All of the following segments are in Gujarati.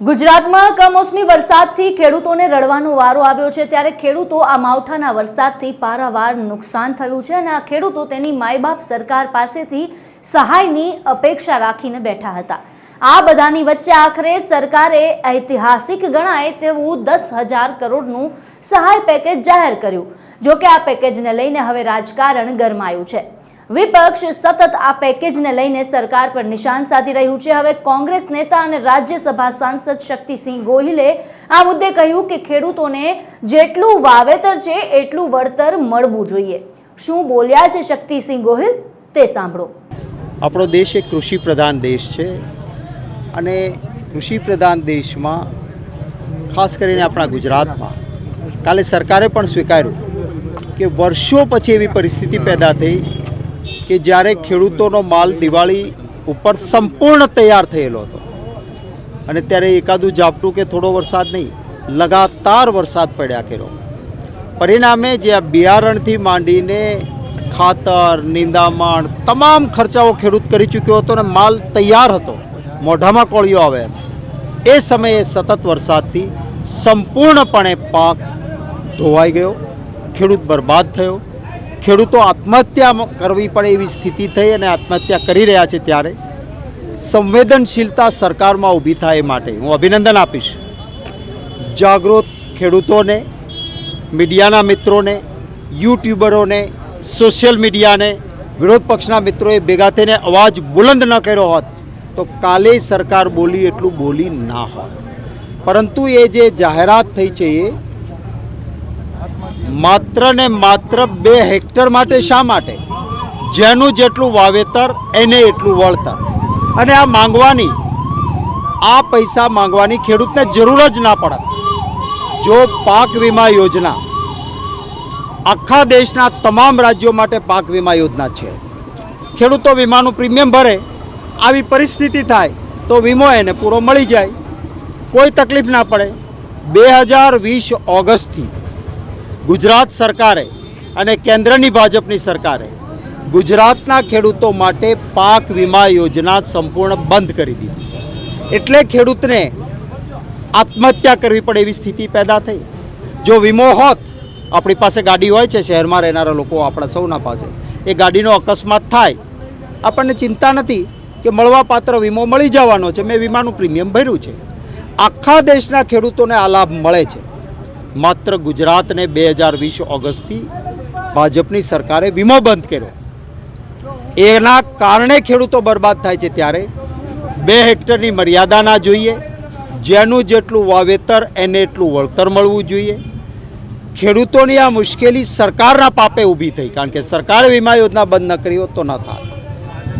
ગુજરાતમાં કમોસમી વરસાદથી ખેડૂતોને રડવાનો વારો આવ્યો છે. ત્યારે ખેડૂતો આ માવઠાના વરસાદથી પારાવાર નુકસાન થયું છે અને આ ખેડૂતો તેની માયબાપ સરકાર પાસેથી સહાયની અપેક્ષા રાખીને બેઠા હતા. આ બધાની વચ્ચે આખરે સરકારે ઐતિહાસિક ગણાય તેવું દસ હજાર કરોડનું સહાય પેકેજ જાહેર કર્યું. જોકે આ પેકેજને લઈને હવે રાજકારણ ગરમાયું છે. વિપક્ષ સતત આ પેકેજને લઈને સરકાર પર નિશાન સાધી રહ્યું છે. હવે કોંગ્રેસ નેતા અને રાજ્યસભા સાંસદ શક્તિસિંહ ગોહિલે આ મુદ્દે કહ્યું કે ખેડૂતોને જેટલું વાવેતર છે, એટલું વળતર મળવું જોઈએ. શું બોલ્યા છે શક્તિસિંહ ગોહિલ? તે સાંભળો. આપણો દેશ એક કૃષિ પ્રધાન દેશ છે અને કૃષિ પ્રધાન દેશમાં, ખાસ કરીને આપણા ગુજરાતમાં, કાલે સરકારે પણ સ્વીકાર્યું કે વર્ષો પછી એવી પરિસ્થિતિ પેદા થઈ કે જ્યારે ખેડૂતોનો માલ દિવાળી ઉપર સંપૂર્ણ તૈયાર થયેલો હતો. અને ત્યારે એકાદું ઝાપટું કે થોડો વરસાદ નહીં, લગાતાર વરસાદ પડ્યા કર્યો પરિણામે જે આ બિયારણથી માંડીને ખાતર, નિંદામણ, તમામ ખર્ચાઓ ખેડૂત કરી ચૂક્યો હતો અને માલ તૈયાર હતો. મોઢામાં કોળિયો આવે એ સમયે સતત વરસાદથી સંપૂર્ણપણે પાક ધોવાઈ ગયો, ખેડૂત બરબાદ થયો ખેડૂતો આત્મહત્યા કરવી પડે એવી સ્થિતિ થઈ અને આત્મહત્યા કરી રહ્યા છે ત્યારે સંવેદનશીલતા સરકારમાં ઊભી થાય એ માટે હું અભિનંદન આપીશ. જાગૃત ખેડૂતોને, મીડિયાના મિત્રોને, યુટ્યુબરોને, સોશિયલ મીડિયાને, વિરોધ પક્ષના મિત્રોએ ભેગા થઈને અવાજ બુલંદ ન કર્યો હોત તો કાલે સરકાર બોલી એટલું બોલી ના હોત. પરંતુ એ જે જાહેરાત થઈ છે એ માત્ર ને માત્ર બે હેક્ટર માટે શા માટે? જેનું જેટલું વાવેતર, એને એટલું વળતર. અને આ માંગવાની, આ પૈસા માંગવાની ખેડૂતને જરૂર જ ના પડત. જો પાક વીમા યોજના આખા દેશના તમામ રાજ્યો માટે પાક વીમા યોજના છે. ખેડૂતો વીમાનું પ્રીમિયમ ભરે, આવી પરિસ્થિતિ થાય, તો વીમો એને પૂરો મળી જાય. કોઈ તકલીફ ના પડે. બે હજાર વીસ ઓગસ્ટથી ગુજરાત સરકારે અને કેન્દ્રની ભાજપની સરકારે ગુજરાતના ખેડૂતો માટે પાક વીમા યોજના સંપૂર્ણ બંધ કરી દીધી. એટલે ખેડૂતને આત્મહત્યા કરવી પડે એવી સ્થિતિ પેદા થઈ. જો વીમો હોત, આપણી પાસે ગાડી હોય છે, શહેરમાં રહેનારા લોકો આપણા સૌના પાસે, એ ગાડીનો અકસ્માત થાય, આપણને ચિંતા નથી કે મળવાપાત્ર વીમો મળી જવાનો છે. મેં વીમાનું પ્રીમિયમ ભર્યું છે. આખા દેશના ખેડૂતોને આ લાભ મળે છે. માત્ર ગુજરાતને બે હજાર વીસ ઓગસ્ટથી ભાજપની સરકારે વીમો બંધ કર્યો. એના કારણે ખેડૂતો બરબાદ થાય છે ત્યારે. બે હેક્ટરની મર્યાદા ના જોઈએ. જેનું જેટલું વાવેતર, એને એટલું વળતર મળવું જોઈએ. ખેડૂતોની આ મુશ્કેલી સરકારના પાપે ઊભી થઈ, કારણ કે સરકારે વીમા યોજના બંધ ન કરી હોત તો ન થાય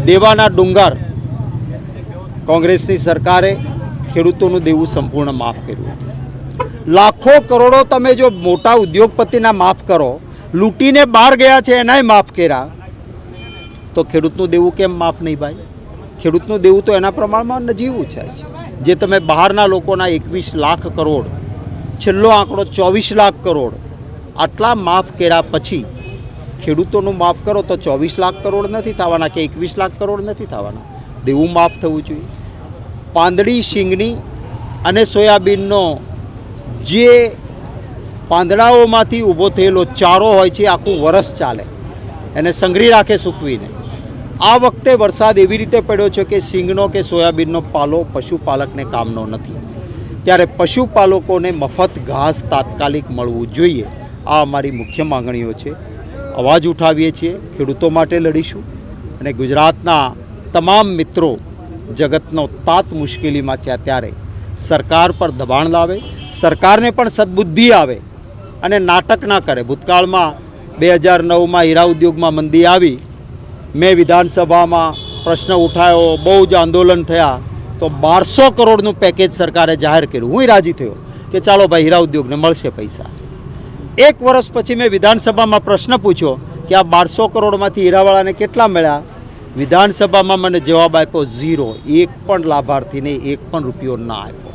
દેવાના ડુંગર કોંગ્રેસની સરકારે ખેડૂતોનું દેવું સંપૂર્ણ માફ કર્યું હતું. લાખો કરોડો તમે જો મોટા ઉદ્યોગપતિના માફ કરો, લૂંટીને બહાર ગયા છે, એનાય માફ કર્યા. તો ખેડૂતનું દેવું કેમ માફ નહીં ભાઈ? ખેડૂતનું દેવું તો એના પ્રમાણમાં નજીવું છે જે. તમે બહારના લોકોના એકવીસ લાખ કરોડ, છેલ્લો આંકડો ચોવીસ લાખ કરોડ, આટલા માફ કર્યા પછી ખેડૂતોનું માફ કરો તો ચોવીસ લાખ કરોડ નથી થવાના કે એકવીસ લાખ કરોડ નથી થવાના? દેવું માફ થવું જોઈએ. પાંદડી શીંગની અને સોયાબીનનો જે પાંદડાઓમાંથી ઊભો થયેલો ચારો હોય છે, આખું વરસ ચાલે. એને સંઘરી રાખે સૂકવીને. આ વખતે વરસાદ એવી રીતે પડ્યો છે કે સિંગનો કે સોયાબીનનો પાલો પશુપાલકને કામનો નથી. ત્યારે પશુપાલકોને મફત ઘાસ તાત્કાલિક મળવું જોઈએ. આ અમારી મુખ્ય માંગણીઓ છે. અવાજ ઉઠાવીએ છીએ, ખેડૂતો માટે લડીશું અને ગુજરાતના તમામ મિત્રો જગતનો તાત મુશ્કેલીમાં છે ત્યારે સરકાર પર દબાણ લાવે, સરકારને પણ સદબુદ્ધિ આવે અને નાટક ના કરે. ભૂતકાળમાં બે હજાર નવમાં હીરા ઉદ્યોગમાં મંદી આવી, મેં વિધાનસભામાં પ્રશ્ન ઉઠાવ્યો બહુ જ આંદોલન થયા, તો બારસો કરોડનું પેકેજ સરકારે જાહેર કર્યું. હું રાજી થયો કે ચાલો ભાઈ, હીરા ઉદ્યોગને મળશે પૈસા. એક વર્ષ પછી મેં વિધાનસભામાં પ્રશ્ન પૂછ્યો કે આ બારસો કરોડમાંથી હીરાવાળાને કેટલા મળ્યા? વિધાનસભામાં મને જવાબ આપ્યો, ઝીરો. એક પણ લાભાર્થીને એક પણ રૂપિયો ના આપ્યો.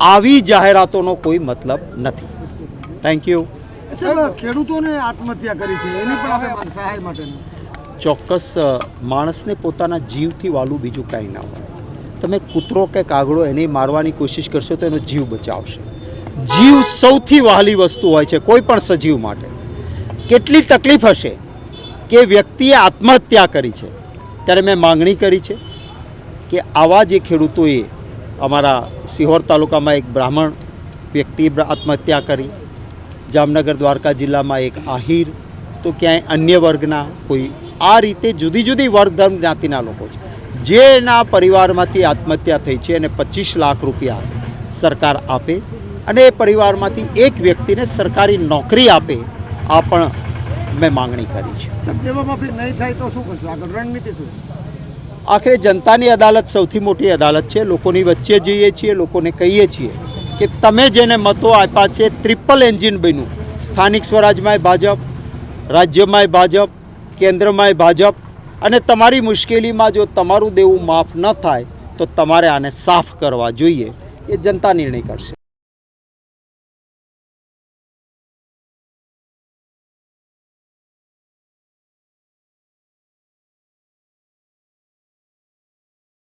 આવી જાહેરાતોનો કોઈ મતલબ નથી. થેન્ક યુ ખેડૂતોને આત્મહત્યા કરી છે. એની પણ આપણે સહાય માટેની. ચોક્કસ માણસને પોતાના જીવથી વાલું બીજું કાંઈ ના હોય. તમે કૂતરો કે કાગડો એને મારવાની કોશિશ કરશો તો એનો જીવ બચાવશે. જીવ સૌથી વહાલી વસ્તુ હોય છે કોઈ પણ સજીવ માટે. કેટલી તકલીફ હશે કે વ્યક્તિએ આત્મહત્યા કરી છે. ત્યારે મેં માંગણી કરી છે કે આવા જે ખેડૂતોએ અમારા સિહોર તાલુકામાં એક બ્રાહ્મણ વ્યક્તિ આત્મહત્યા કરી. જામનગર દ્વારકા જિલ્લામાં એક આહિર. તો ક્યાંય અન્ય વર્ગના કોઈ આ રીતે જુદી જુદી વર્ગ ધર્મ જ્ઞાતિના લોકો છે. જેના પરિવારમાંથી આત્મહત્યા થઈ છે અને પચીસ લાખ રૂપિયા સરકાર આપે અને એ પરિવારમાંથી એક વ્યક્તિને સરકારી નોકરી આપે, આ પણ મેં માંગણી કરી છે. નહીં થાય તો શું કરશું? રણનીતિ શું? આખરે જનતાની અદાલત સૌથી મોટી અદાલત છે. લોકોની વચ્ચે જઈએ છીએ, લોકોને કહીએ છીએ કે તમે જેને મતો આપ્યા છે ટ્રિપલ એન્જિન બન્યું. સ્થાનિક સ્વરાજમાંય ભાજપ, રાજ્યમાંય ભાજપ, કેન્દ્રમાંય ભાજપ અને તમારી મુશ્કેલીમાં જો તમારું દેવું માફ ન થાય, તો તમારે આને સાફ કરવા જોઈએ. એ જનતા નિર્ણય કરશે.